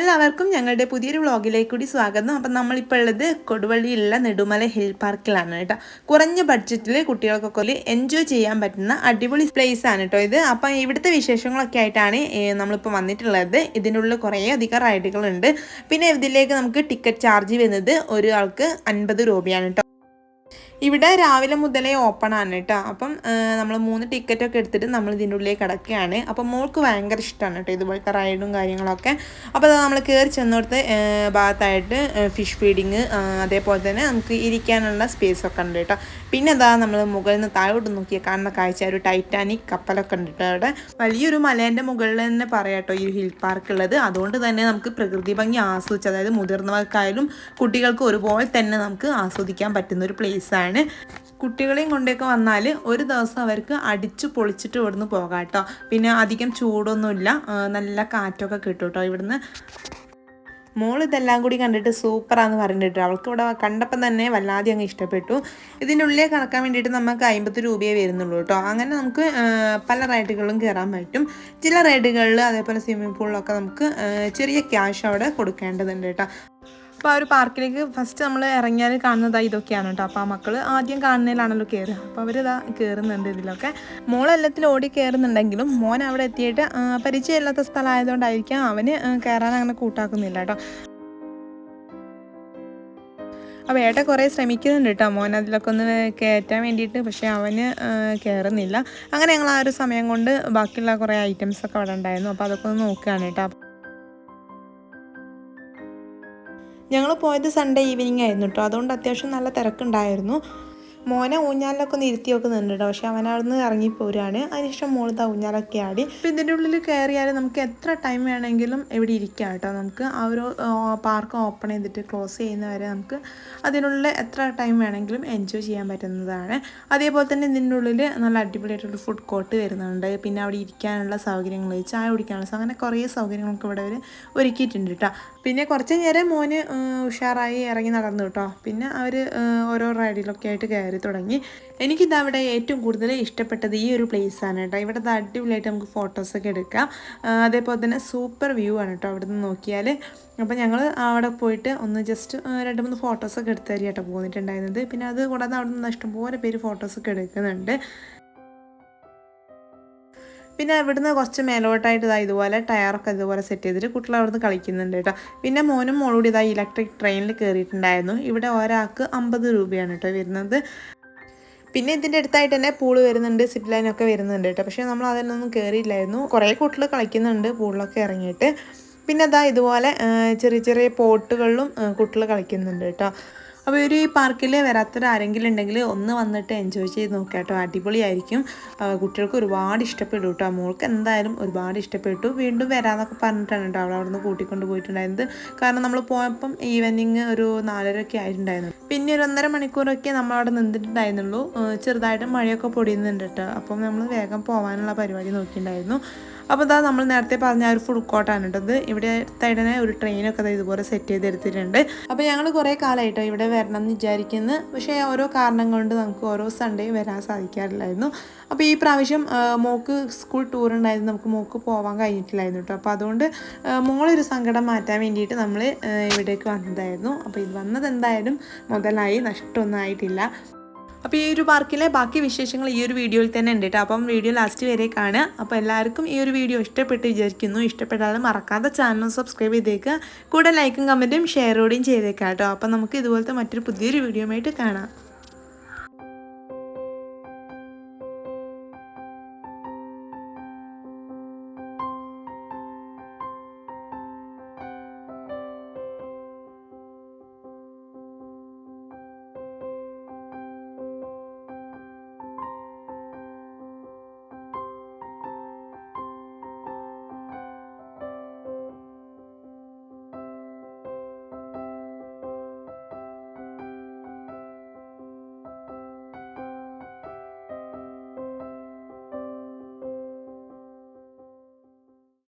എല്ലാവർക്കും ഞങ്ങളുടെ പുതിയൊരു വ്ളോഗിലേക്ക് കൂടി സ്വാഗതം. അപ്പം നമ്മളിപ്പോൾ ഉള്ളത് കൊടുവള്ളിയിലുള്ള നെടുമല ഹിൽ പാർക്കിലാണ് കേട്ടോ. കുറഞ്ഞ ബഡ്ജറ്റിൽ കുട്ടികൾക്കൊക്കെ എൻജോയ് ചെയ്യാൻ പറ്റുന്ന അടിപൊളി പ്ലേസ് ആണ് കേട്ടോ ഇത്. അപ്പം ഇവിടുത്തെ വിശേഷങ്ങളൊക്കെ ആയിട്ടാണ് നമ്മളിപ്പോൾ വന്നിട്ടുള്ളത്. ഇതിനുള്ള കുറേ അധികം റൈഡുകളുണ്ട് പിന്നെ ഇതിലേക്ക് നമുക്ക് ടിക്കറ്റ് ചാർജ് വരുന്നത് ഒരാൾക്ക് അൻപത് രൂപയാണ് കേട്ടോ. ഇവിടെ രാവിലെ മുതലേ ഓപ്പൺ ആണ് കേട്ടോ അപ്പം നമ്മൾ മൂന്ന് ടിക്കറ്റ് ഒക്കെ എടുത്തിട്ട് നമ്മൾ ഇതിന്റെ ഉള്ളിലേക്ക് കിടക്കുകയാണ്. അപ്പം മോൾക്ക് ഭയങ്കര ഇഷ്ടമാണ് കേട്ടോ ഇതുപോലത്തെ റൈഡും കാര്യങ്ങളൊക്കെ. അപ്പോൾ നമ്മൾ കയറി ചെന്നോടത്ത് ഭാഗത്തായിട്ട് ഫിഷ് ഫീഡിങ് അതേപോലെ തന്നെ നമുക്ക് ഇരിക്കാനുള്ള സ്പേസ് ഒക്കെ ഉണ്ട് കേട്ടോ പിന്നെ അതാ നമ്മൾ മുകളിൽ നിന്ന് താഴോട്ട് നോക്കിയാൽ കാണുന്ന കാഴ്ച ഒരു ടൈറ്റാനിക് കപ്പലൊക്കെ ഉണ്ട് കേട്ടോ അവിടെ. വലിയൊരു മലേന്റെ മുകളിൽ തന്നെ പറയാം കേട്ടോ ഈ ഹിൽ പാർക്ക് ഉള്ളത്. അതുകൊണ്ട് തന്നെ നമുക്ക് പ്രകൃതി ഭംഗി ആസ്വദിച്ച് അതായത് മുതിർന്നവർക്കായാലും കുട്ടികൾക്ക് ഒരുപോലെ തന്നെ നമുക്ക് ആസ്വദിക്കാൻ പറ്റുന്ന ഒരു place ആണ്. കുട്ടികളെയും കൊണ്ടൊക്കെ വന്നാൽ ഒരു ദിവസം അവർക്ക് അടിച്ചു പൊളിച്ചിട്ട് ഇവിടുന്ന് പോകാം കേട്ടോ പിന്നെ അധികം ചൂടൊന്നുമില്ല. നല്ല കാറ്റൊക്കെ കിട്ടും കേട്ടോ ഇവിടുന്ന്. മോൾ ഇതെല്ലാം കൂടി കണ്ടിട്ട് സൂപ്പറാന്ന് പറഞ്ഞിട്ട് അവൾക്ക് ഇവിടെ കണ്ടപ്പം തന്നെ വല്ലാതെ അങ്ങ് ഇഷ്ടപ്പെട്ടു. ഇതിന്റെ ഉള്ളിൽ കറക്കാൻ വേണ്ടിയിട്ട് നമുക്ക് അമ്പത് രൂപയേ വരുന്നുള്ളൂ കേട്ടോ അങ്ങനെ നമുക്ക് പല റൈഡുകളും കയറാൻ പറ്റും. ചില റൈഡുകളിൽ അതേപോലെ സ്വിമ്മിംഗ് പൂളിലൊക്കെ നമുക്ക് ചെറിയ ക്യാഷ് അവിടെ കൊടുക്കേണ്ടതുണ്ട് കേട്ടോ അപ്പോൾ ആ ഒരു പാർക്കിലേക്ക് ഫസ്റ്റ് നമ്മൾ ഇറങ്ങിയാൽ കാണുന്നതാ ഇതൊക്കെയാണ് കേട്ടോ. അപ്പോൾ ആ മക്കൾ ആദ്യം കാണുന്നതിലാണല്ലോ കയറുക അപ്പോൾ അവരിതാ കയറുന്നുണ്ട് ഇതിലൊക്കെ. മോളെല്ലാത്തിൽ ഓടി കയറുന്നുണ്ടെങ്കിലും മോൻ അവിടെ എത്തിയിട്ട് പരിചയമില്ലാത്ത സ്ഥലമായതുകൊണ്ടായിരിക്കാം അവന് കയറാൻ അങ്ങനെ കൂട്ടാക്കുന്നില്ല കേട്ടോ. അപ്പോൾ ഏട്ട കുറേ ശ്രമിക്കുന്നുണ്ട് കേട്ടോ. മോൻ അതിലൊക്കെ ഒന്ന് കയറ്റാൻ വേണ്ടിയിട്ട് പക്ഷേ അവന് കയറുന്നില്ല അങ്ങനെ ഞങ്ങൾ ആ ഒരു സമയം കൊണ്ട് ബാക്കിയുള്ള കുറേ ഐറ്റംസ് ഒക്കെ അവിടെ ഉണ്ടായിരുന്നു. അപ്പോൾ അതൊക്കെ ഒന്ന് നോക്കുകയാണ് കേട്ടോ. ഞങ്ങൾ പോയത് സൺഡേ ഈവനിങ് ആയിരുന്നു കേട്ടോ അതുകൊണ്ട് അത്യാവശ്യം നല്ല തിരക്കുണ്ടായിരുന്നു. മോനെ ഊഞ്ഞാലൊക്കെ ഒന്ന് ഇരുത്തി വെക്കുന്നുണ്ട് കേട്ടോ പക്ഷെ അവൻ അവിടെ നിന്ന് ഇറങ്ങിപ്പോരാണ്. അതിനുശേഷം മോളത്തെ ഊഞ്ഞാലൊക്കെ ആടി. അപ്പം ഇതിന്റെ ഉള്ളിൽ കയറിയാൽ നമുക്ക് എത്ര ടൈം വേണമെങ്കിലും ഇവിടെ ഇരിക്കാം കേട്ടോ. നമുക്ക് ആ ഒരു പാർക്ക് ഓപ്പൺ ചെയ്തിട്ട് ക്ലോസ് ചെയ്യുന്നവരെ നമുക്ക് അതിനുള്ളിൽ എത്ര ടൈം വേണമെങ്കിലും എൻജോയ് ചെയ്യാൻ പറ്റുന്നതാണ്. അതേപോലെ തന്നെ ഇതിന്റെ ഉള്ളിൽ നല്ല അടിപൊളിയായിട്ടൊരു ഫുഡ് കോർട്ട് വരുന്നുണ്ട്. പിന്നെ അവിടെ ഇരിക്കാനുള്ള സൗകര്യങ്ങൾ ചായ കുടിക്കാനുള്ള അങ്ങനെ കുറേ സൗകര്യങ്ങളൊക്കെ ഇവിടെ അവർ ഒരുക്കിയിട്ടുണ്ട് കേട്ടോ. പിന്നെ കുറച്ച് നേരം മോന് ഉഷാറായി ഇറങ്ങി നടന്നു കേട്ടോ. പിന്നെ അവർ ഓരോ റൈഡിലൊക്കെ ആയിട്ട് കയറി തുടങ്ങി. എനിക്കിത് അവിടെ ഏറ്റവും കൂടുതൽ ഇഷ്ടപ്പെട്ടത് ഈ ഒരു place ആണ് കേട്ടോ ഇവിടെ അടിപൊളിയായിട്ട് നമുക്ക് ഫോട്ടോസൊക്കെ എടുക്കാം. അതേപോലെ തന്നെ സൂപ്പർ വ്യൂ ആണ് കേട്ടോ അവിടെ നിന്ന് നോക്കിയാൽ അപ്പോൾ ഞങ്ങൾ അവിടെ പോയിട്ട് ഒന്ന് ജസ്റ്റ് രണ്ട് മൂന്ന് ഫോട്ടോസൊക്കെ എടുത്ത് തരികട്ടോ പോന്നിട്ടുണ്ടായിരുന്നത്. പിന്നെ അത് കൂടാതെ അവിടെ നിന്ന് ഇഷ്ടംപോലെ പേര് ഫോട്ടോസൊക്കെ എടുക്കുന്നുണ്ട്. പിന്നെ ഇവിടുന്ന് കുറച്ച് മേലോട്ടായിട്ട് ഇതാ ഇതുപോലെ ടയറൊക്കെ ഇതുപോലെ സെറ്റ് ചെയ്തിട്ട് കുട്ടികൾ അവിടുന്ന് കളിക്കുന്നുണ്ട് കേട്ടോ. പിന്നെ മോനും മോളൂടി ഇതാ ഇലക്ട്രിക് ട്രെയിനിൽ കയറിയിട്ടുണ്ടായിരുന്നു ഇവിടെ ഒരാൾക്ക് അമ്പത് രൂപയാണ് കേട്ടോ വരുന്നത്. പിന്നെ ഇതിന്റെ അടുത്തായിട്ട് തന്നെ പൂൾ വരുന്നുണ്ട് സിപ്പ് ലൈനൊക്കെ വരുന്നുണ്ട് കേട്ടോ. പക്ഷേ നമ്മൾ അതിനൊന്നും കയറിയില്ലായിരുന്നു കുറേ കുട്ടികൾ കളിക്കുന്നുണ്ട് പൂളിലൊക്കെ ഇറങ്ങിയിട്ട്. പിന്നെ അതാ ഇതുപോലെ ചെറിയ ചെറിയ പോട്ടുകളിലും കുട്ടികൾ കളിക്കുന്നുണ്ട് കേട്ടോ. അപ്പോൾ ഒരു ഈ പാർക്കിൽ വരാത്തൊരാരെങ്കിലും ഉണ്ടെങ്കിൽ ഒന്ന് വന്നിട്ട് എൻജോയ് ചെയ്ത് നോക്കുക കേട്ടോ. അടിപൊളിയായിരിക്കും. കുട്ടികൾക്ക് ഒരുപാട് ഇഷ്ടപ്പെടും കേട്ടോ. മോൾക്ക് എന്തായാലും ഒരുപാട് ഇഷ്ടപ്പെട്ടു. വീണ്ടും വരാമെന്നൊക്കെ പറഞ്ഞിട്ടാണ് കേട്ടോ അവൾ അവിടെ നിന്ന് കൂട്ടിക്കൊണ്ട് കാരണം നമ്മൾ പോയപ്പം ഈവനിങ് ഒരു നാലരയൊക്കെ ആയിട്ടുണ്ടായിരുന്നു. പിന്നെ ഒരു ഒന്നര മണിക്കൂറൊക്കെ നമ്മൾ അവിടെ നിന്നിട്ടുണ്ടായിരുന്നുള്ളൂ. ചെറുതായിട്ട് മഴയൊക്കെ പൊടിയുന്നുണ്ട് കേട്ടോ. അപ്പം നമ്മൾ വേഗം പോകാനുള്ള പരിപാടി നോക്കിയിട്ടുണ്ടായിരുന്നു. അപ്പോൾ ഇതാ നമ്മൾ നേരത്തെ പറഞ്ഞ ഒരു ഫുഡ് കോർട്ടാണ് കേട്ടത് ഇവിടെ തൈടനെ ഒരു ട്രെയിനൊക്കെ ഇതുപോലെ സെറ്റ് ചെയ്ത് എടുത്തിട്ടുണ്ട് അപ്പോൾ ഞങ്ങൾ കുറേ കാലമായിട്ടോ ഇവിടെ വരണം എന്ന് വിചാരിക്കുന്നു. പക്ഷേ ഓരോ കാരണങ്ങൾ കൊണ്ട് നമുക്ക് ഓരോ സൺഡേയും വരാൻ സാധിക്കാറില്ലായിരുന്നു. അപ്പോൾ ഈ പ്രാവശ്യം മോക്ക് സ്കൂൾ ടൂർ ഉണ്ടായിരുന്നു. നമുക്ക് മോക്ക് പോകാൻ കഴിഞ്ഞിട്ടില്ലായിരുന്നു കേട്ടോ അപ്പോൾ അതുകൊണ്ട് മോളൊരു സങ്കടം മാറ്റാൻ വേണ്ടിയിട്ട് നമ്മൾ ഇവിടേക്ക് വന്നതായിരുന്നു. അപ്പോൾ ഇത് വന്നത് എന്തായാലും മുതലായി നഷ്ടമൊന്നും ആയിട്ടില്ല. അപ്പോൾ ഈ ഒരു പാർക്കിലെ ബാക്കി വിശേഷങ്ങൾ ഈ ഒരു വീഡിയോയിൽ തന്നെ ഉണ്ട് കേട്ടോ. അപ്പം വീഡിയോ ലാസ്റ്റ് വരെ അപ്പോൾ എല്ലാവർക്കും ഈ ഒരു വീഡിയോ ഇഷ്ടപ്പെട്ട് വിചാരിക്കുന്നു. ഇഷ്ടപ്പെട്ടാലും മറക്കാതെ ചാനൽ സബ്സ്ക്രൈബ് ചെയ്തേക്കുക കൂടെ ലൈക്കും കമന്റും ഷെയറോടെയും ചെയ്തേക്കാം കേട്ടോ. അപ്പം നമുക്ക് ഇതുപോലത്തെ മറ്റൊരു പുതിയൊരു വീഡിയോ ആയിട്ട് കാണാം.